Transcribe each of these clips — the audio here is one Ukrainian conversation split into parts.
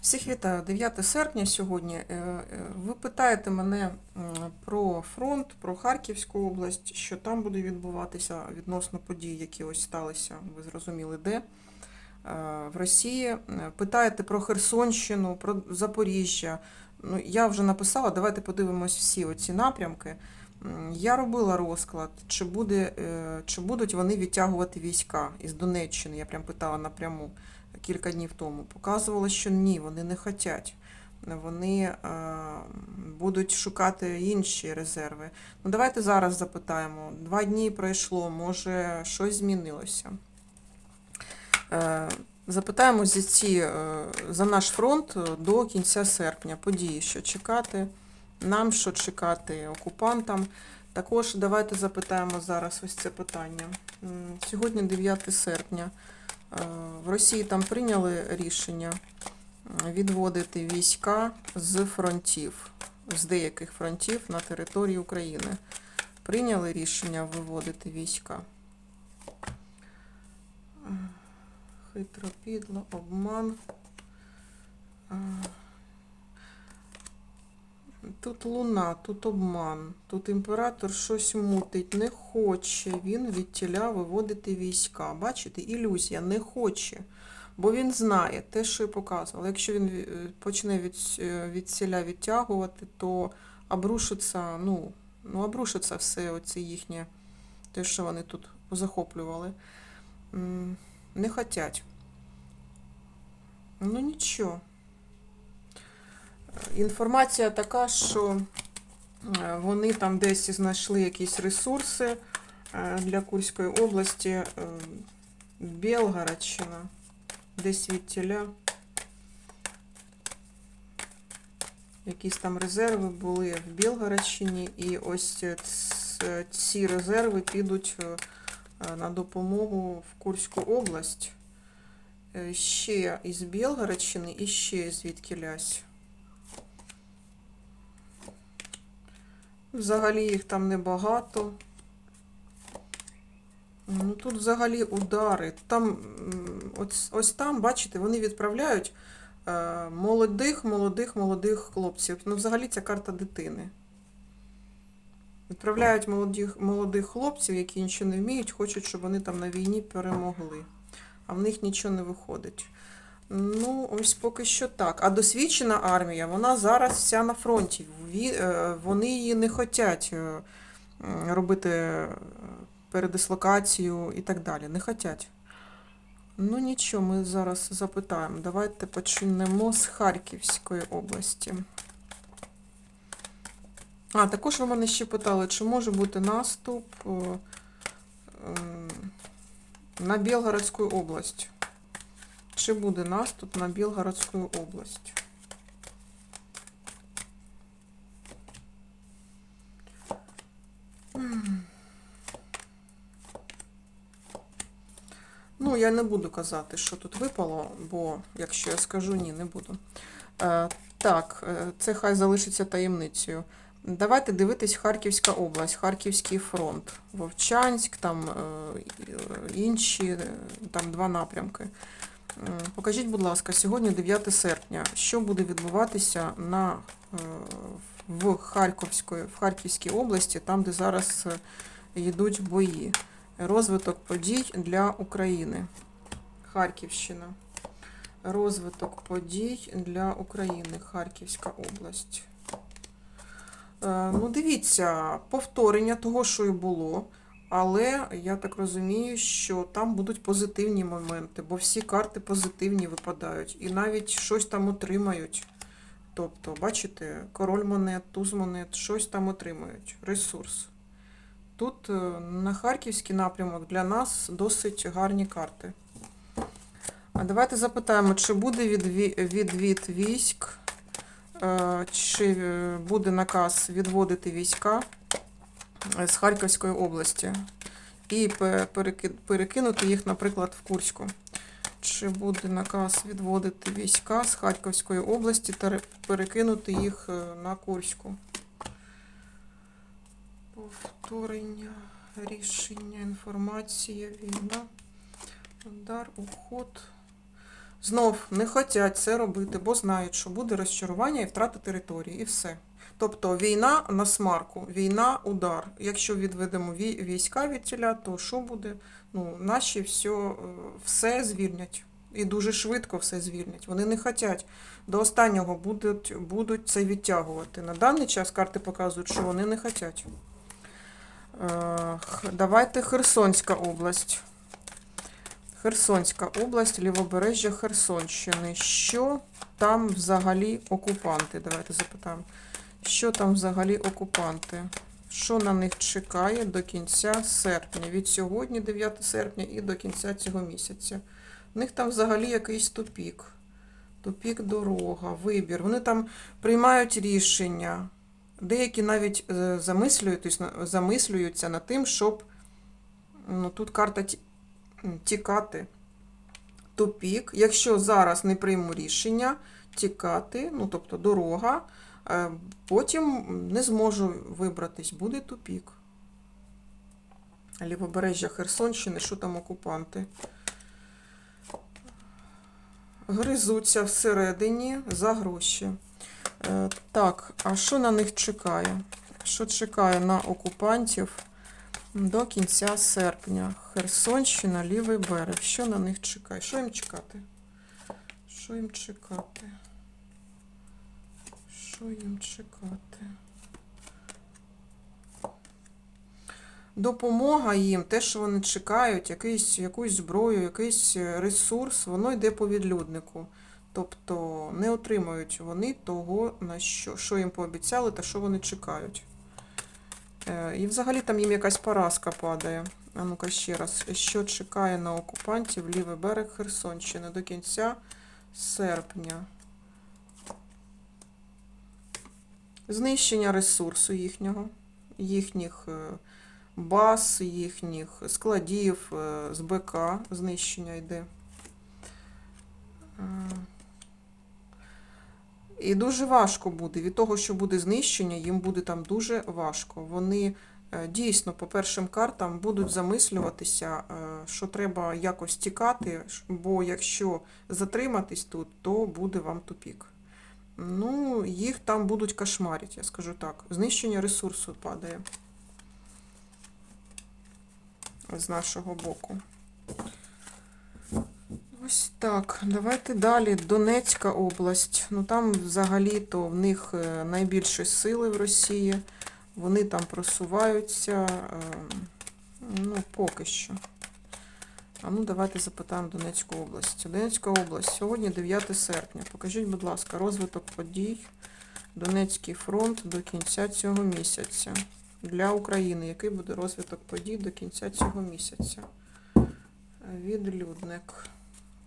Всіх вітаю. 9 серпня сьогодні. Е, е, Ви питаєте мене про фронт, про Харківську область, що там буде відбуватися відносно подій, які ось сталися, ви зрозуміли, де е, в Росії. Питаєте про Херсонщину, про Запоріжжя. Ну, я вже написала, давайте подивимось всі оці напрямки. Я робила розклад, чи, буде, чи будуть вони відтягувати війська із Донеччини. Я прям питала напряму кілька днів тому. Показувало, що ні, вони не хочуть. Вони е, будуть шукати інші резерви. Ну, давайте зараз запитаємо. Два дні пройшло, може щось змінилося. Е, запитаємо за, ці, е, за наш фронт до кінця серпня. Події, що чекати, нам що чекати, окупантам. Також давайте запитаємо зараз ось це питання. Сьогодні 9 серпня. Е, В Росії там прийняли рішення відводити війська з фронтів, з деяких фронтів на території України. Прийняли рішення виводити війська. Е, Хитро підло, обман. Тут луна, тут обман, тут імператор щось мутить, не хоче він від тіля виводити війська. Бачите, ілюзія, не хоче. Бо він знає те, що я показувала. Якщо він е, почне від, е, від ціля відтягувати, то обрушиться, ну, ну, обрушиться все оце їхнє, те, що вони тут позахоплювали. М, Не хотять. Ну нічого. Інформація така, що е, вони там десь знайшли якісь ресурси е, для Курської області. е, Білгородщина, десь від тіля. Якісь там резерви були в Білгородщині, і ось ці резерви підуть на допомогу в Курську область. Ще із Білгородщини і ще звідкілясь. Взагалі їх там небагато. Ну, тут взагалі удари. Там, ось, ось там, бачите, вони відправляють е, молодих, молодих, молодих хлопців. Ну, взагалі ця карта дитини. Відправляють молодих, молодих хлопців, які нічого не вміють, хочуть, щоб вони там на війні перемогли. А в них нічого не виходить. Ну, ось поки що так. А досвідчена армія, вона зараз вся на фронті. Е, Вони її не хочуть е, робити е, передислокацію і так далі. Не хочуть. Ну нічого, ми зараз запитаємо. Давайте почнемо з Харківської області. А, також ви мене ще питали, чи може бути наступ на Білгородську область. Чи буде наступ на Білгородську область? Ну, я не буду казати, що тут випало, бо якщо я скажу ні, не буду. Е, так, е, це хай залишиться таємницею. Давайте дивитись Харківська область, Харківський фронт, Вовчанськ, там е, е, інші, е, там два напрямки. М, Покажіть, будь ласка, сьогодні 9 серпня. Що буде відбуватися на, е, в, Харківської, в Харківській області, там, де зараз е, йдуть бої? Розвиток подій для України. Харківщина. Розвиток подій для України. Харківська область. Е, Ну, дивіться, повторення того, що і було. Але я так розумію, що там будуть позитивні моменти, бо всі карти позитивні випадають. І навіть щось там отримають. Тобто, бачите, король монет, туз монет, щось там отримають. Ресурс. Тут е, на Харківський напрямок для нас досить гарні карти. А давайте запитаємо, чи буде відві- відвід військ, е, чи е, буде наказ відводити війська з Харківської області і перекинути їх, наприклад, в Курську. Чи буде наказ відводити війська з Харківської області та перекинути їх е, на Курську? Повторення, рішення, інформація, війна, удар, уход. Знов не хочуть це робити, бо знають, що буде розчарування і втрата території, і все. Тобто війна на смарку, війна удар. Якщо відведемо війська від тіля, то що буде? Ну, наші все, все звільнять. І дуже швидко все звільнять. Вони не хочуть. До останнього будуть, будуть це відтягувати. На даний час карти показують, що вони не хочуть. Е, Давайте Херсонська область. Херсонська область, лівобережжя Херсонщини. Що там взагалі окупанти? Давайте запитаємо. Що там взагалі окупанти? Що на них чекає до кінця серпня? Від сьогодні, 9 серпня, і до кінця цього місяця. У них там взагалі якийсь тупік. Тупік дорога, вибір. Вони там приймають рішення. Деякі навіть е, замислюються, замислюються над тим, щоб ну, тут карта тікати. Тупік. Якщо зараз не прийму рішення, тікати, ну тобто дорога, потім не зможу вибратись, буде тупік. Лівобережжя Херсонщини, що там окупанти? Гризуться всередині за гроші. Е, Так, а що на них чекає? Що чекає на окупантів до кінця серпня? Херсонщина, лівий берег. Що на них чекає? Що їм чекати? Що їм чекати? Що їм чекати? Допомога їм, те, що вони чекають, якийсь, якусь зброю, якийсь ресурс, воно йде по відлюднику. Тобто не отримують вони того, на що, що їм пообіцяли та що вони чекають. Е, І взагалі там їм якась поразка падає. А ну-ка ще раз. Що чекає на окупантів лівий берег Херсонщини до кінця серпня? Знищення ресурсу їхнього, їхніх е, баз, їхніх складів, е, з БК знищення йде. Е, І дуже важко буде. Від того, що буде знищення, їм буде там дуже важко. Вони дійсно по першим картам будуть замислюватися, що треба якось тікати, бо якщо затриматись тут, то буде вам тупік. Ну, їх там будуть кошмарити, я скажу так. Знищення ресурсу падає з нашого боку. Ось так. Давайте далі. Донецька область. Ну там взагалі-то в них е, найбільші сили в Росії. Вони там просуваються. е, Ну, поки що. А ну, давайте запитаємо Донецьку область. Донецька область. Сьогодні 9 серпня. Покажіть, будь ласка, розвиток подій. Донецький фронт до кінця цього місяця. Для України. Який буде розвиток подій до кінця цього місяця? Відлюдник.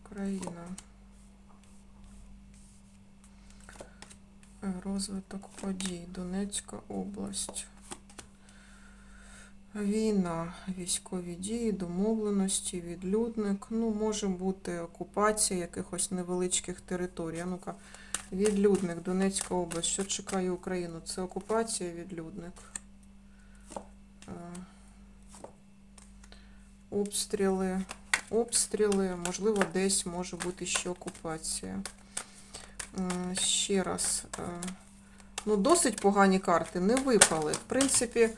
Україна. Розвиток подій. Донецька область. Війна, військові дії, домовленості, відлюдник. Ну, може бути окупація якихось невеличких територій. Ну-ка, відлюдник, Донецька область. Що чекає Україну? Це окупація, відлюдник. Е, Обстріли, обстріли, можливо, десь може бути ще окупація. Ще раз. е, Ну, досить погані карти не випали. В принципі, е,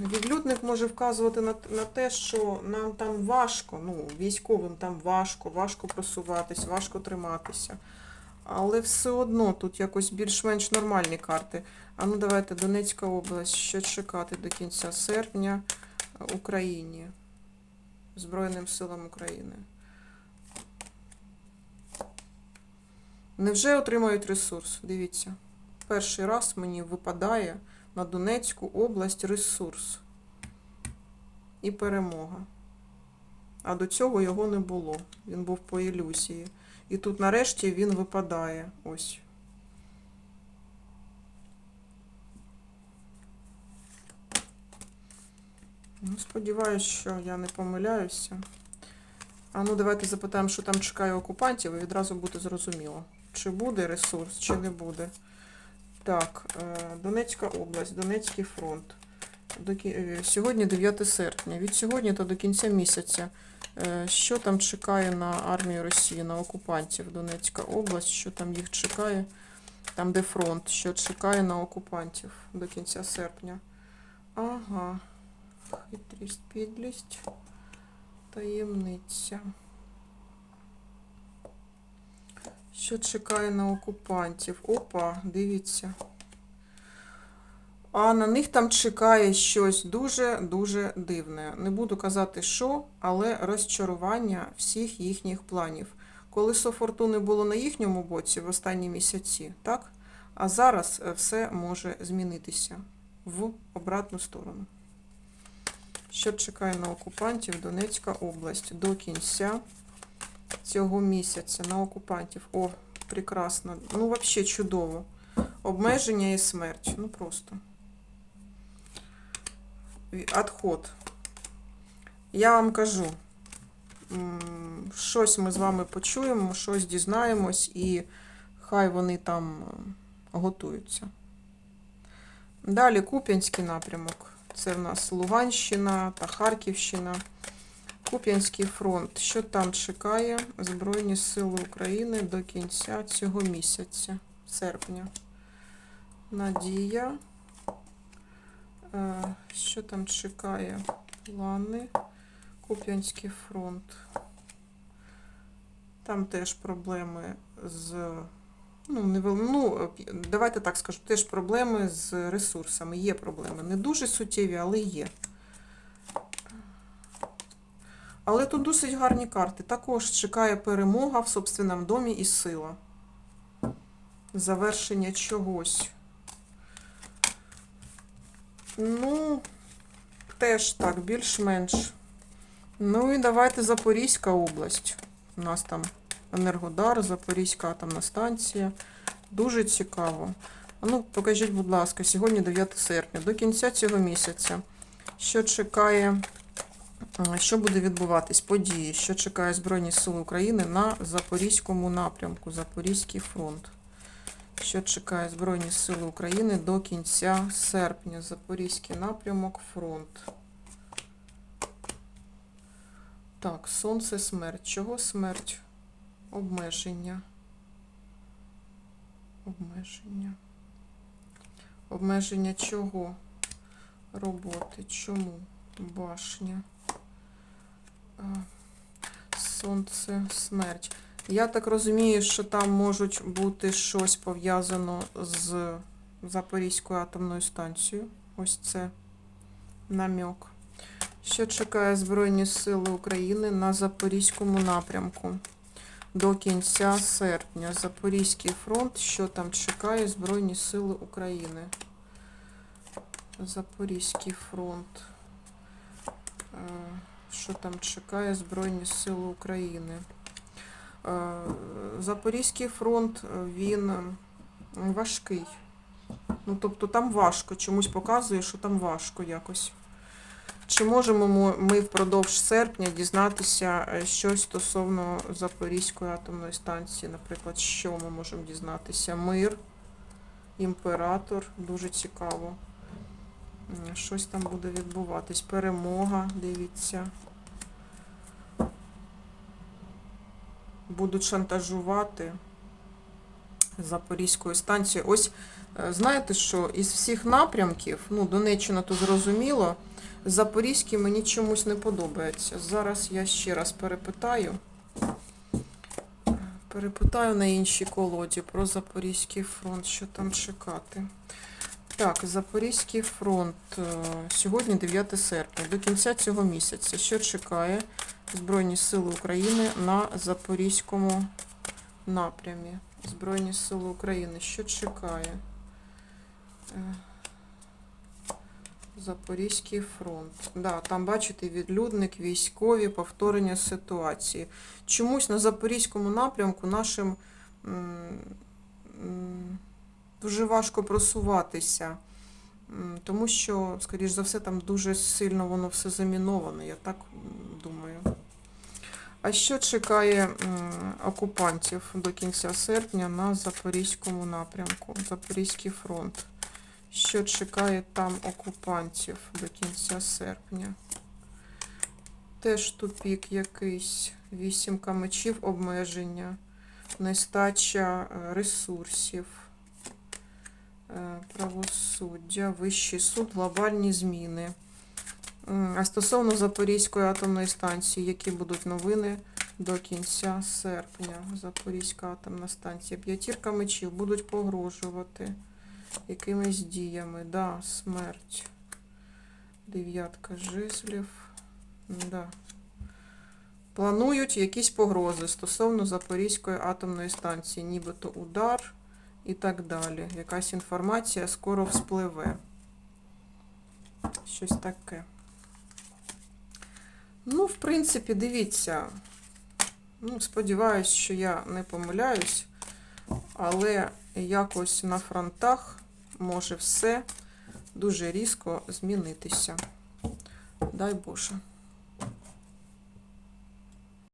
відлюдник може вказувати на, на те, що нам там важко, ну, військовим там важко, важко просуватись, важко триматися. Але все одно тут якось більш-менш нормальні карти. А ну давайте Донецька область, що чекати до кінця серпня е, Україні. Збройним силам України. Невже отримають ресурс? Дивіться. Перший раз мені випадає на Донецьку область ресурс і перемога. А до цього його не було. Він був по ілюзії. І тут нарешті він випадає. Ось. Ну, сподіваюсь, що я не помиляюся. А ну давайте запитаємо, що там чекає окупантів, і відразу буде зрозуміло, чи буде ресурс, чи не буде. Так, е, Донецька область, Донецький фронт. Е, Сьогодні 9 серпня. Від сьогодні та до кінця місяця. Е, Що там чекає на армію Росії, на окупантів Донецька область, що там їх чекає, там де фронт, що чекає на окупантів до кінця серпня. Ага, хитрість, підлість, таємниця. Що чекає на окупантів? Опа, дивіться. А на них там чекає щось дуже-дуже дивне. Не буду казати, що, але розчарування всіх їхніх планів. Колесо фортуни було на їхньому боці в останні місяці, так? А зараз е, все може змінитися в обратну сторону. Що чекає на окупантів Донецька область до кінця цього місяця на окупантів? О, прекрасно. Ну, взагалі чудово. Обмеження і смерть. Ну просто. Отход. Я вам кажу, щось ми з вами почуємо, щось дізнаємось, і хай вони там е, готуються. Далі Куп'янський напрямок. Це в нас Луганщина та Харківщина. Куп'янський фронт. Що там чекає Збройні Сили України до кінця цього місяця, серпня? Надія. Е, Що там чекає? Плани. Куп'янський фронт. Там теж проблеми з. Ну, не ну, давайте так скажу, теж проблеми з ресурсами. Є проблеми. Не дуже суттєві, але є. Але тут досить гарні карти. Також чекає перемога в собственному домі і сила. Завершення чогось. Ну, теж так, більш-менш. Ну і давайте Запорізька область. У нас там Енергодар, Запорізька атомна станція. Дуже цікаво. Ну, покажіть, будь ласка, сьогодні 9 серпня. До кінця цього місяця. Що чекає, що буде відбуватись? Події, що чекає Збройні Сили України на Запорізькому напрямку, Запорізький фронт. Що чекає Збройні Сили України до кінця серпня? Запорізький напрямок, фронт. Так, сонце, смерть. Чого смерть? Обмеження. Обмеження. Обмеження чого? Роботи. Чому? Башня. Сонце, смерть. Я так розумію, що там можуть бути щось пов'язано з Запорізькою атомною станцією. Ось це намек. Що чекає Збройні Сили України на Запорізькому напрямку до кінця серпня? Запорізький фронт. Що там чекає Збройні Сили України? Запорізький фронт. Що там чекає Збройні Сили України? Е, Запорізький фронт, е, він важкий. Ну, тобто там важко. Чомусь показує, що там важко якось. Чи можемо ми впродовж серпня дізнатися е, щось стосовно Запорізької атомної станції? Наприклад, що ми можемо дізнатися? Мир, імператор, дуже цікаво. М, Щось там буде відбуватись. Перемога, дивіться. Будуть шантажувати Запорізькою станцією. Ось е, знаєте, що із всіх напрямків, ну, Донеччина то зрозуміло, Запорізький мені чомусь не подобається. Зараз я ще раз перепитаю. Перепитаю на іншій колоді про Запорізький фронт, що там чекати. Так, Запорізький фронт. е, Сьогодні 9 серпня. До кінця цього місяця. Що чекає Збройні Сили України на Запорізькому напрямі? Збройні Сили України. Що чекає? Е, Запорізький фронт. Да, там, бачите, відлюдник, військові, повторення ситуації. Чомусь на Запорізькому напрямку нашим м, дуже важко просуватися. Тому що, скоріш за все, там дуже сильно воно все заміноване, я так думаю. А що чекає окупантів до кінця серпня на Запорізькому напрямку? Запорізький фронт. Що чекає там окупантів до кінця серпня? теж тупік якийсь. Вісімка мечів обмеження, нестача е, ресурсів, правосуддя, вищий суд, глобальні зміни. А стосовно Запорізької атомної станції, які будуть новини до кінця серпня? Запорізька атомна станція. П'ятірка мечів будуть погрожувати якимись діями. Да, смерть. Дев'ятка жезлів. Да. Планують якісь погрози стосовно Запорізької атомної станції, нібито удар і так далі. Якась інформація скоро вспливе. Щось таке. Ну, в принципі, дивіться. Ну, сподіваюсь, що я не помиляюсь, але якось на фронтах може все дуже різко змінитися. Дай Боже.